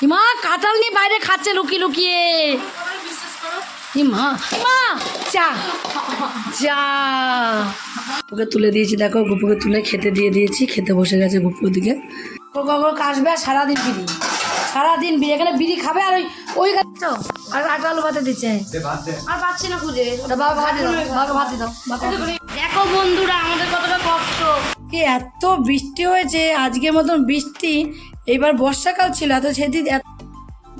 হিমা কাঁঠাল নিয়ে বাইরে খাচ্ছে লুকিয়ে লুকিয়ে। হিমা হিমা চা চা ওকে তুলে দিয়েছি দেখো গুপুকে তুলে খেতে দিয়ে দিয়েছি খেতে বসে গেছে গুপু দিকে। কখন কাশবে আর সারাদিন বিড়ি? সারাদিন বিড়ি এখানে বিড়ি খাবে আর ওই ওই তো আর আটা আলু ভাতে দিচ্ছে। আর পাচ্ছি না খুঁজে। ওটা বাবা ভাত দাও বাবা ভাত দাও। দেখো বন্ধুরা আমাদের কতটা কষ্ট। কি এত বৃষ্টি হয়েছে আজকের মতন বৃষ্টি এইবার বর্ষাকাল ছিল এত সেদিন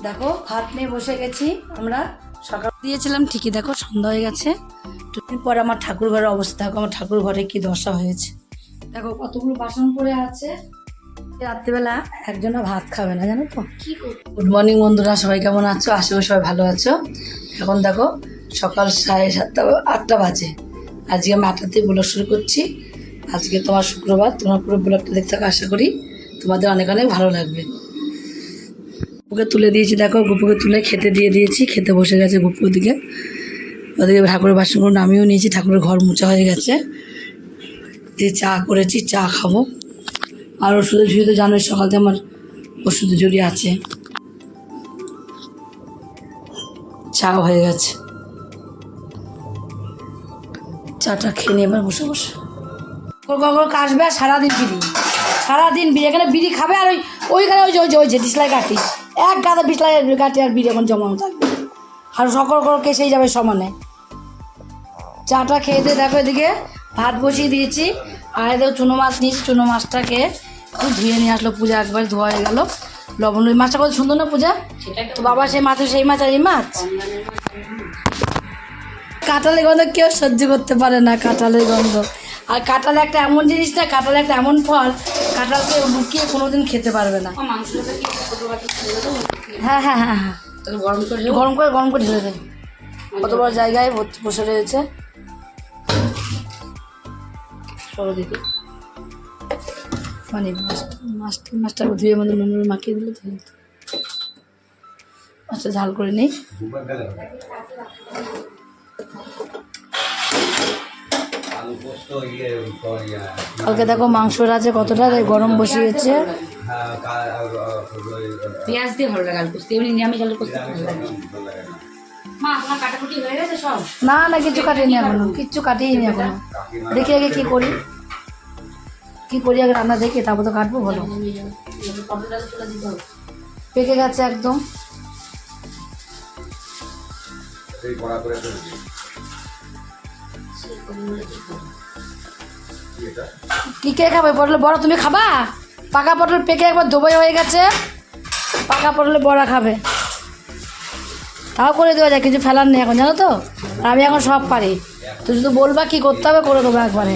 দেখো ভাত নিয়ে বসে গেছি আমরা। সকাল দিয়েছিলাম ঠিকই দেখো সন্ধ্যা হয়ে গেছে। দুদিন পর আমার ঠাকুর ঘরের অবস্থা দেখো আমার ঠাকুর ঘরে কি দশা হয়েছে। দেখো কতগুলো বাসন পড়ে আছে। রাত্রিবেলা একজনও ভাত খাবে না জানো তো? গুড মর্নিং বন্ধুরা সবাই কেমন আছো? আশা করি সবাই ভালো আছো। এখন দেখো সকাল সাড়ে সাতটা আটটা বাজে। আজকে আমি আটটাতেই ব্লগ শুরু করছি। আজকে তোমার শুক্রবার তোমার পুরো ব্লগটা দেখতে থাকো আশা করি। তোমাদের অনেক অনেক ভালো লাগবে। গুপুকে তুলে দিয়েছি, দেখো, গুপুকে তুলে খেতে দিয়ে দিয়েছি, খেতে বসে গেছে গুপু ওদিকে। ওদিকে ঠাকুরের বাসনগুলো নামিয়েও নিয়েছি, ঠাকুরের ঘর মোছা হয়ে গেছে। যে চা করেছি, চা খাব। আর ওষুধের ঝুড়ি তো জানোই, সকাল আমার ওষুধের ঝুড়ি আছে। চা হয়ে গেছে। চাটা খেয়ে নিয়ে এবার বসে বসে। কখন কাশবে আর সারাদিন বিড়ি সারাদিন বিড়ি, এখানে বিড়ি খাবে আর ওই ওইখানে ওই যে ওই যে ওই যে ডিসলাই কাটি এক গাদা ডিসলাই কাটি আর বিড়ি এখন জমানো থাকবে। আর সকল করে কেসেই যাবে সমানে। চাটা খেয়ে দিয়ে দেখো এদিকে ভাত বসিয়ে দিয়েছি। আর এদিকে চুনো মাছ নিয়েছি, চুনো মাছটাকে ধুয়ে নিয়ে আসলো, পূজা একবার ধোয়া হয়ে গেল। লবণ, ওই মাছটা কত সুন্দর না পূজা? তো বাবা সেই মাছ সেই মাছ আর এই মাছ। কাঁঠালের গন্ধ কেউ সহ্য করতে পারে না, কাঁঠালের গন্ধ। আর কাঁঠাল একটা এমন জিনিস না কাঁঠাল একটা এমন ফল কাঁঠালকে লুকিয়ে কোনোদিন খেতে পারবে না। হ্যাঁ হ্যাঁ হ্যাঁ হ্যাঁ। গরম করে গরম করে গরম করে ঢেলে দেন কত বড় জায়গায় বসে রয়েছে। সরো দিদি মানে মাছ- মাছটা মাছটা ধুয়ে নুন নুন মাখিয়ে দিলে তো হয়ে যেত। মাছটা ঝাল করে নিই। কালকে দেখো মাংসর আছে কতটা তাই গরম বসিয়েছে। হ্যাঁ পেঁয়াজ দিয়ে ভালো লাগে আলু পোস্ত। এমনি নিরামিষ আলু পোস্ত ভালো লাগে। না। না না কিছু কাটিনি এখনও। কিচ্ছু কাটিনি এখনও। দেখি আগে কি করি। কি করি আগে রান্না দেখি তারপর তো কাটবো হবে পেকে গেছে একদম। কি এটা কি কে খাবে? পটল বড় তুমি খাবা? পাকা পটল পেকে একবার দোবাই হয়ে গেছে। পাকা পটলে বড়া খাবে। তাও করে দেওয়া যায় কিছু ফেলার নেই এখন জানো তো? আর আমি এখন সব পারি। তো শুধু বলবা কি করতে হবে করে দেবো একবারে।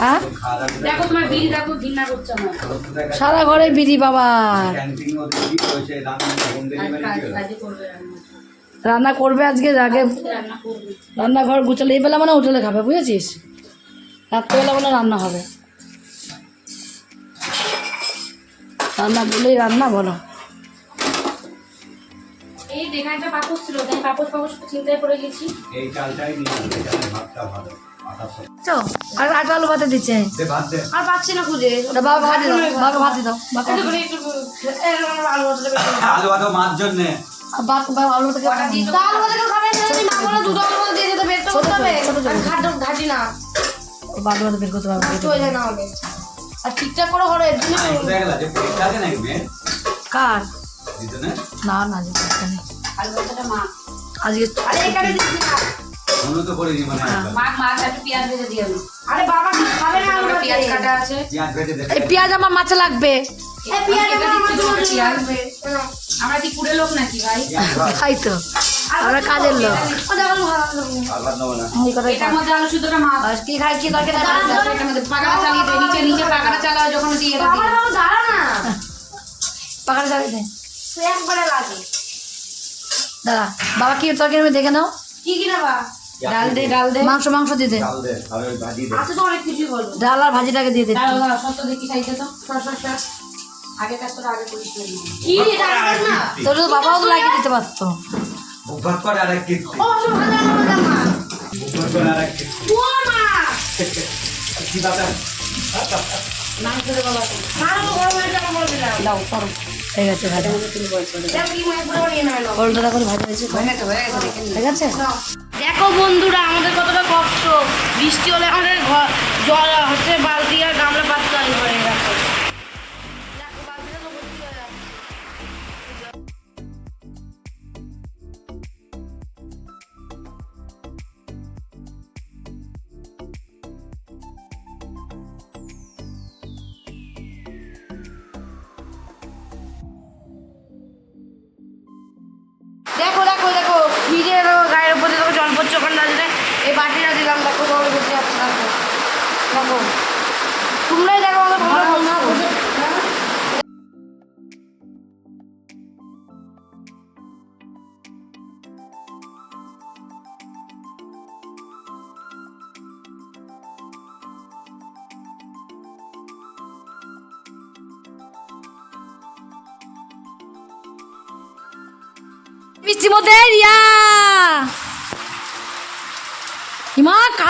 হ্যাঁ? সারা ঘরে বিধি বাবা রান্না করবে আজকে আগে রান্নাঘর গুছালে এই বেলা মানে হোটেলে খাবে বুঝেছিস? রাত্রেবেলা মানে রান্না হবে। রান্না বলেই রান্না বলো। এই ছিল তাই চিন্তায় পড়ে গেছি এই চালটাই নিয়ে ভাতটা ভালো তো আর আটা আলু ভাতে দিচ্ছে। দে ভাত দে। আর পাচ্ছি না খুঁজে। ওটা বাবা ভাত দাও বাবা ভাত দাও আলু ভাত জন্যে। বাবা বাবা আলু খাবে। না, যদি বলে দুটো আলু দিয়ে দিতে বের করতে হবে। ঘাটো ঘাটি না। বালু ভাতে বের করতে পারব হয়ে যায় না হলে। আর ঠিকঠাক করে এর জন্য যে মেয়ে কার? না না না আজকে আরে এখানে না। মনে তো মানে। মা পেঁয়াজ ভেজে আরে বাবা কি খাবে না আলু পেঁয়াজ কাটা আছে। পেঁয়াজ ভেজে দে। এই পেঁয়াজ আমার মাছ লাগবে। এই পেঁয়াজ আমার মাছ পেঁয়াজ আমরা কি কুড়ে লোক নাকি ভাই? তাই তো। আমরা কাজের লোক। এটার মধ্যে আলু মাছ। কি খাই কি পাকাটা চালিয়ে দে নিচে নিচে পাকাটা চালাও যখন দিয়ে এটা দাঁড়া না। পাখাটা চালিয়ে দে একবারে লাগে দাদা বাবা কি তরকারি আমি দেখে নাও। কি কি নেবা? ডাল দে ডাল দে। মাংস মাংস দিয়ে দে। চাল দে ভাজি দে। আছে তো অনেক বলব ডাল আর ভাজিটাকে দিয়ে দে। দাঁড়াও সত্য দেখি খাইতে তো। সর সর সর। আগে কাজ তোরা আগে করিস কি? এটা আগে কাজ না। তোর তো বাবাও লাগিয়ে দিতে পারতো। বুক করে আর এক ও সব ভাজা ভাজা মা বুক করে আর এক ও মা। কি বাতা মাংস দে বাবা মারো গরম যাবে বলে দিলাম দাও করো। গেছে ভাজা। পরোটা দেখো ভাজা হয়েছে। ঠিক আছে? দেখো বন্ধুরা আমাদের কতটা কষ্ট। বৃষ্টি হলে আমাদের ঘর জল হচ্ছে বালতি আর গামলা পাততে হয় দেখো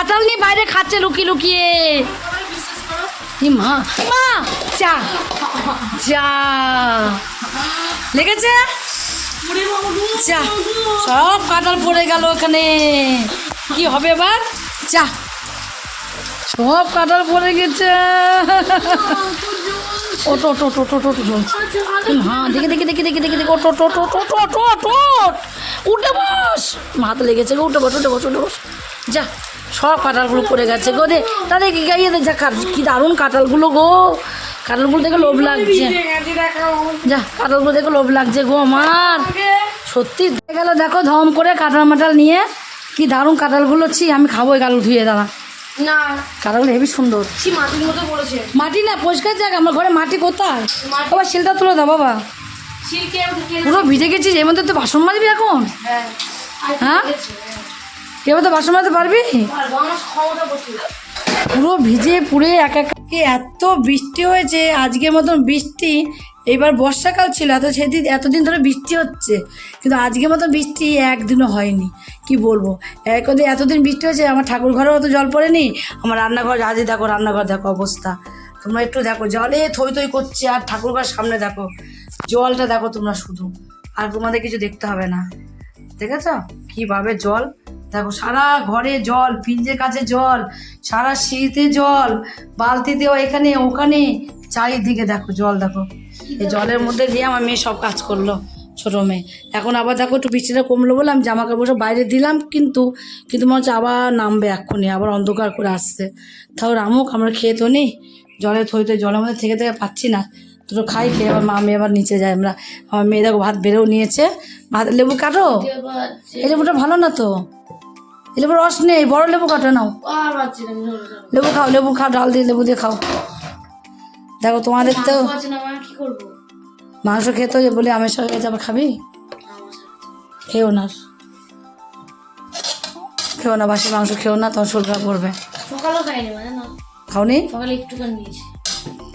মা নিয়ে বাইরে খাচ্ছে লুকিয়ে লুকিয়ে। মা মা চা চা লেগেছে? চা সব কাটাল পড়ে গেল ওখানে। কি হবে এবার? চা সব কাদাল পড়ে গেছে। ওটো ওটো ওটো ওটো ওটো জ্বলছে হ্যাঁ দেখে দেখে দেখে দেখে দেখে দেখে ওটো ওটো ওটো ওটো ওটো ওটো ওটো উঠে বস মাথা লেগেছে গো উঠে বস উঠে বস উঠে বস যা সব কাঁঠালগুলো পড়ে গেছে গো দে তাদের কি গাইয়ে দে যা কি দারুণ কাঁঠালগুলো গো কাঁঠালগুলো দেখে লোভ লাগছে যা কাঁঠালগুলো দেখে লোভ লাগছে গো আমার সত্যি গেল দেখো ধম করে কাঁঠাল মাটাল নিয়ে কি দারুণ কাঁঠালগুলো ছি আমি খাব গাল ধুয়ে দাঁড়া না। কাঁঠালগুলো হেবি সুন্দর। সি মাটির মতো পড়েছে। মাটি না পরিষ্কার জায়গা। আমার ঘরে মাটি কোথায়? বাবা শিলটা তুলে দাও বাবা। পুরো ভিজে গেছিস এর মধ্যে তো বাসন মাজবি এখন? হ্যাঁ। হ্যাঁ? এবার তো বাসন মাজতে পারবি? পুরো ভিজে পুড়ে এক এক এত বৃষ্টি হয়েছে আজকের মতন বৃষ্টি। এবার বর্ষাকাল ছিল, এত সেদিন এতদিন ধরে বৃষ্টি হচ্ছে, কিন্তু আজকে মতো বৃষ্টি একদিনও হয়নি। কি বলব? একদিন এতদিন বৃষ্টি হয়েছে, আমার ঠাকুর ঘরেও অত জল পড়েনি, আমার রান্নাঘর আজই দেখো, রান্নাঘর দেখো অবস্থা। তোমরা একটু দেখো, জলে থই থই করছে, আর ঠাকুর ঘর সামনে দেখো, জলটা দেখো তোমরা শুধু, আর তোমাদের কিছু দেখতে হবে না। দেখেছ? কীভাবে জল? দেখো, সারা ঘরে জল, ফ্রিজের কাছে জল, সারা শীতে জল, বালতিতেও এখানে, ওখানে চারিদিকে দেখো জল দেখো। এই জলের মধ্যে দিয়ে আমার মেয়ে সব কাজ করল ছোটো মেয়ে। এখন আবার দেখো একটু বৃষ্টিটা কমলো বলে আমি জামা কাপড় সব বাইরে দিলাম কিন্তু কিন্তু মনে হচ্ছে আবার নামবে এক্ষুনি আবার অন্ধকার করে আসছে। তাও রামুক আমরা খেয়ে তো নেই জলে থইতে জলের মধ্যে থেকে থেকে পাচ্ছি না। দুটো খাই খেয়ে আবার মা মেয়ে আবার নিচে যায় আমরা। আমার মেয়ে দেখো ভাত বেড়েও নিয়েছে ভাত লেবু কাটো? এই লেবুটা ভালো না তো? এই লেবুর রস নেই বড় লেবু কাটো নাও। লেবু খাও লেবু খাও ডাল দিয়ে লেবু দিয়ে খাও। দেখো তোমাদের তো মাংস খেতে বলে আমের সঙ্গে যাবে খাবি? খেও না। খেও না বাসি মাংস খেও না তোমার শরীর খারাপ করবে। খাওনি?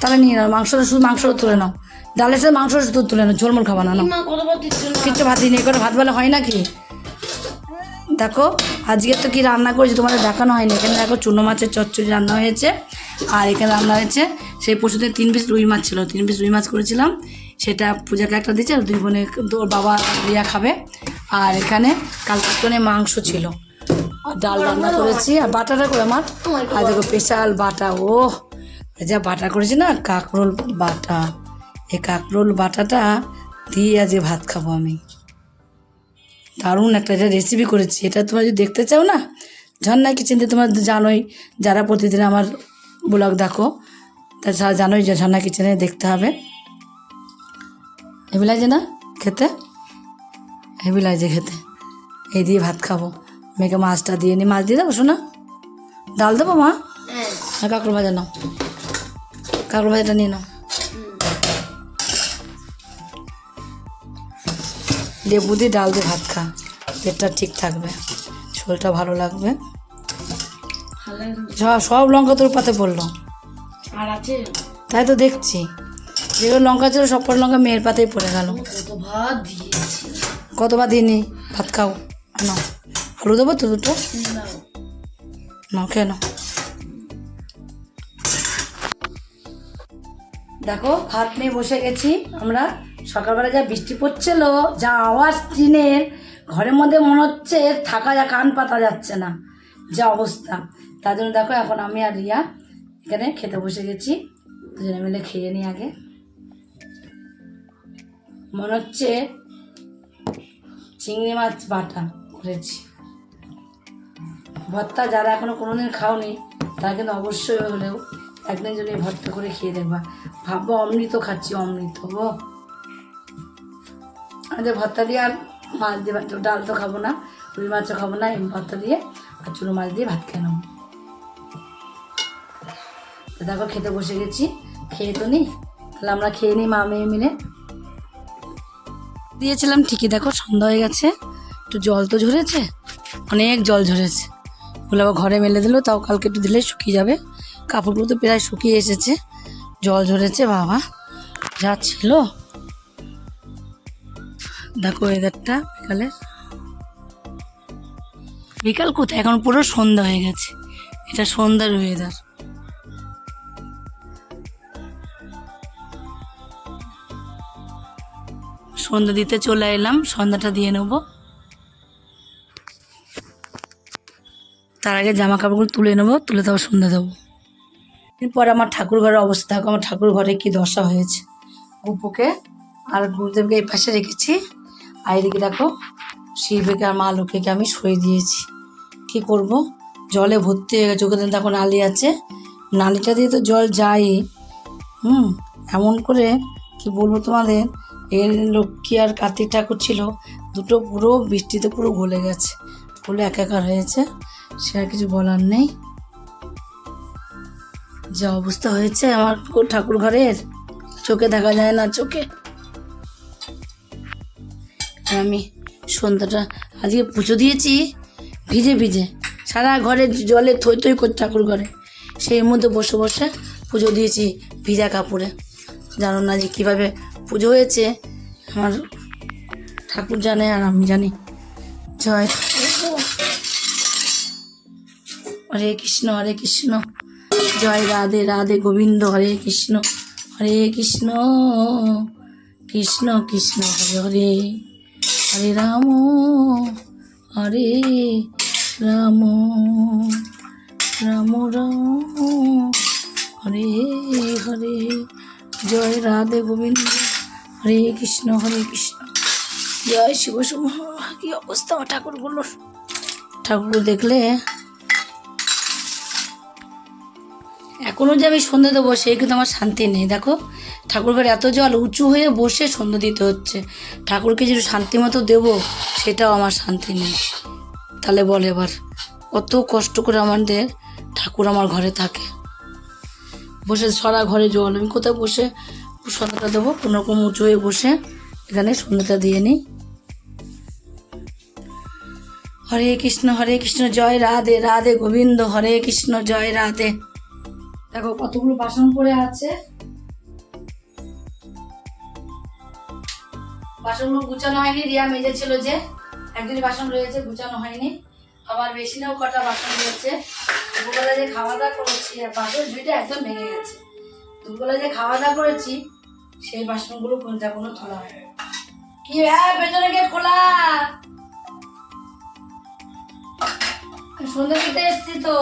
তাহলে নিয়ে নাও মাংসটা শুধু মাংস তুলে নাও। ডালের সাথে মাংস শুধু তুলে নাও ঝোলমোল খাবা না কিচ্ছু ভাত দিই করে ভাত বেলা হয় নাকি? দেখো আজকে তো কি রান্না করেছি তোমাদের দেখানো হয়নি। এখানে দেখো চুনো মাছের চচ্চড়ি রান্না হয়েছে আর এখানে রান্না হয়েছে সেই পশুতে তিন পিস রুই মাছ ছিল। তিন পিস রুই মাছ করেছিলাম। সেটা পূজাকে একটা আর দুই বোনে ওর বাবা রিয়া খাবে। আর এখানে কাল মাংস ছিল। আর ডাল রান্না করেছি, আর বাটাটা করে আমার। আর দেখো স্পেশাল বাটা ও যা বাটা করেছি না, কাকরোল বাটা। এই কাকরোল বাটাটা দিয়ে আজকে ভাত খাব আমি। দারুণ একটা এটা রেসিপি করেছি। এটা তোমরা যদি দেখতে চাও না ঝর্ণা কিচেনতে তোমরা জানোই, যারা প্রতিদিন আমার ব্লগ দেখো তাছাড়া জানোই যে ঝর্ণা কিচেনে দেখতে হবে। হেভি লাগছে না খেতে? হেভি লাগছে খেতে। এই দিয়ে ভাত খাব। মেয়েকে মাছটা দিয়ে নি। মাছ দিয়ে দেবো শোনা ডাল দেবো মা? হ্যাঁ। কাঁকড় ভাজা নাও। কাঁকড় ভাজাটা নিয়ে নাও। লেবু দিয়ে ডাল দিয়ে ভাত খা। পেটটা ঠিক থাকবে। শরীরটা ভালো লাগবে। সব লঙ্কা তোর পাতে পড়ল। আর আছে? তাই তো দেখছি। যেগুলো লঙ্কা ছিল সব কটা লঙ্কা মেয়ের পাতেই পড়ে গেল। কত ভাত দিয়েছি। কতবার দিইনি? ভাত খাও। না আলু দেবো তো দুটো? না না কেন দেখো ভাত নিয়ে বসে গেছি আমরা। সকালবেলা যা বৃষ্টি পড়ছিল যা আওয়াজ টিনের ঘরের মধ্যে মনে হচ্ছে থাকা যা কান পাতা যাচ্ছে না। যা অবস্থা। তার জন্য দেখো এখন আমি আর রিয়া এখানে খেতে বসে গেছি। দুজনে মিলে খেয়ে নিই আগে। মনে হচ্ছে চিংড়ি মাছ বাটা করেছি। ভর্তা যারা এখনও কোনোদিন খাওনি, তারা কিন্তু অবশ্যই হলেও একদিন যদি ভর্তা করে খেয়ে দেখবা। ভাববো অমৃত খাচ্ছি, অমৃত ও আমাদের ভর্তা দিয়ে আর মাছ দিয়ে ডাল তো খাব না, রুই মাছও খাব না ভর্তা দিয়ে আর চুনো মাছ দিয়ে ভাত খেয়ে নেব। দেখো খেতে বসে গেছি। খেয়ে তো নি তাহলে আমরা খেয়ে নিই মা মেয়ে মিলে। দিয়েছিলাম ঠিকই, দেখো সন্ধ্যা হয়ে গেছে। একটু জল তো ঝরেছে। অনেক জল ঝরেছে। ওগুলো আবার ঘরে মেলে দিলেও তাও কালকে একটু দিলেই শুকিয়ে যাবে। কাপড়গুলো তো প্রায় শুকিয়ে এসেছে। জল ঝরেছে, বাবা। যা ছিল। দেখো ওয়েদারটা বিকালে। বিকাল কোথায়? এখন পুরো সন্ধ্যা হয়ে গেছে। এটা সন্ধ্যার ওয়েদার সন্ধ্যা দিতে চলে এলাম, সন্ধ্যাটা দিয়ে নেব। তার আগে জামা কাপড়গুলো তুলে নেব, তুলে তারপর সন্ধ্যা দেবো। এরপর আমার ঠাকুর ঘরের অবস্থা, দেখো আমার ঠাকুর ঘরে কি দশা হয়েছে। গুপুকে আর গুরুদেবকে এই পাশে রেখেছি, আর এদিকে দেখো শিল্পীকে আর মা লোকেকে আমি সরিয়ে দিয়েছি। কি করব? জলে ভর্তি হয়ে গেছে, ওখানে দেখো নালি আছে। নালিটা দিয়ে তো জল যায় হুম, এমন করে কি বলব তোমাদের? এর লক্ষ্মী আর কার্তিক ঠাকুর ছিল, দুটো পুরো বৃষ্টিতে পুরো গলে গেছে। পুরো একাকার হয়েছে, সে আর কিছু বলার নেই। যা অবস্থা হয়েছে আমার ঠাকুর ঘরের, চোখে দেখা যায় না, চোখে। আমি সন্ধ্যাটা আজকে পুজো দিয়েছি, ভিজে ভিজে, সারা ঘরে জলে থই থই করে ঠাকুর ঘরে। সেই মধ্যে বসে বসে পুজো দিয়েছি ভিজা কাপড়ে। জানো না যে কীভাবে পুজো হয়েছে। আমার ঠাকুর জানে আর আমি জানি। জয়। হরে কৃষ্ণ হরে কৃষ্ণ। জয় রাধে রাধে গোবিন্দ, হরে কৃষ্ণ। হরে কৃষ্ণ কৃষ্ণ কৃষ্ণ। হরে হরে। হরে রাম হরে রাম। রাম রাম। হরে হরে। জয় রাধে গোবিন্দ। হরে কৃষ্ণ হরে কৃষ্ণ। জয় শিব কি অবস্থা আমার ঠাকুরগুলোর? ঠাকুর দেখলে এখনও যে আমি সন্ধ্যা দেবো, সেই কিন্তু আমার শান্তি নেই। দেখো ঠাকুরঘরে এত জল, উঁচু হয়ে বসে সন্ধ্যা দিতে হচ্ছে। ঠাকুরকে যদি শান্তি মতো দেবো, সেটাও আমার শান্তি নেই। তাহলে বল এবার, কত কষ্ট করে আমাদের ঠাকুর আমার ঘরে থাকে। বসে সারা ঘরে জল, আমি কোথায় বসে সন্ধ্যাটা দেবো। কোনোরকম উঁচু হয়ে বসে এখানে সন্ধ্যাটা দিয়ে নিই। হরে কৃষ্ণ হরে কৃষ্ণ, জয় রাধে রাধে গোবিন্দ, হরে কৃষ্ণ, জয় রাধে। দেখো কতগুলো বাসন পড়ে আছে। বাসনগুলো গুছানো হয়নি, রিয়া মেজে ছিল যে। একদিন বাসন রয়েছে, গুছানো হয়নি। আবার বেসিনেও কটা বাসন রয়েছে। দুপুরবেলা যে খাওয়া দাওয়া করেছি বাসন ঝুঁইটা একদম ভেঙে গেছে। দুপুরবেলা যে খাওয়া দাওয়া করেছি, সেই বাসনগুলো কোনটা কোনো তোলা হয় কি হ্যাঁ পেছনে গেট খোলা। সন্ধ্যা দিতে এসছি তো।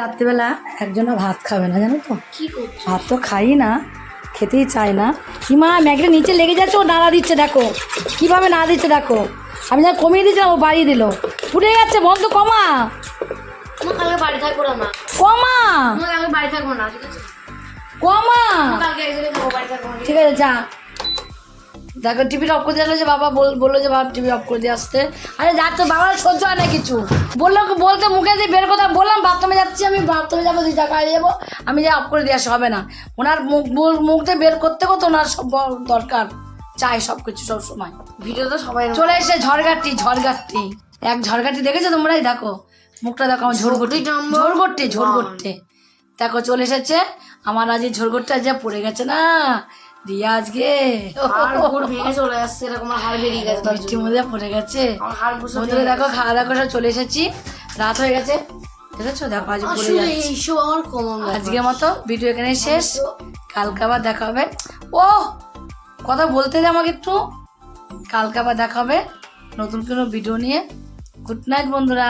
রাত্রিবেলা একজনও ভাত খাবে না জানো তো? কি ভাত তো খাই না খেতেই চায় না। কি মা ম্যাগটা নিচে লেগে যাচ্ছে ও নাড়া দিচ্ছে দেখো। কীভাবে না দিচ্ছে দেখো। আমি যা কমিয়ে দিয়েছিলাম ও বাড়িয়ে দিল। ফুটে যাচ্ছে বন্ধ কমা। কালকে বাড়ি থাকব না কমা। বাড়ি থাকব না ঠিক আছে? কমা। কালকে ঠিক আছে যা। দেখো টিভিটা অফ করে দিয়ে যে বাবা বল- বলল যে বাবা টিভি অফ করে দিয়ে আসতে। আরে যা তো বাবার সহ্য হয় না কিছু। বলল বলতে মুখে দিয়ে বের কথা বললাম বাথরুমে যাচ্ছি আমি বাথরুমে যাব দুই টাকা যাব। আমি যে অফ করে দিয়ে আসা হবে না। ওনার মুখ মুখ- দিয়ে বের করতে করতে ওনার সব দরকার। চাই সব কিছু সব সময় ভিডিও তো সবাই চলে এসে ঝড়গাটি ঝড়গাটি এক ঝড়গাটি দেখেছ তোমরাই? দেখো মুখটা দেখো আমার ঝোড়গটি ঝোড়গট্টে ঝোড়গট্টে দেখো চলে এসেছে। আমার আজ এই ঝোড়গট্টা যা পড়ে গেছে না রিয়া আজকে? হাড় ভেঙে চলে আসছে এরকম হাড় বেরিয়ে গেছে বৃষ্টির মধ্যে পড়ে গেছে। হাড় বন্ধুরা দেখো খাওয়া দাওয়া করে চলে এসেছি। রাত হয়ে গেছে। দেখেছ? দেখো আজ পড়ে যাচ্ছে। আজকের মতো ভিডিও এখানে শেষ। কালকে আবার দেখা হবে। ও কথা বলতে দে আমাকে একটু। কালকে আবার দেখা হবে নতুন কোনো ভিডিও নিয়ে। গুড নাইট বন্ধুরা।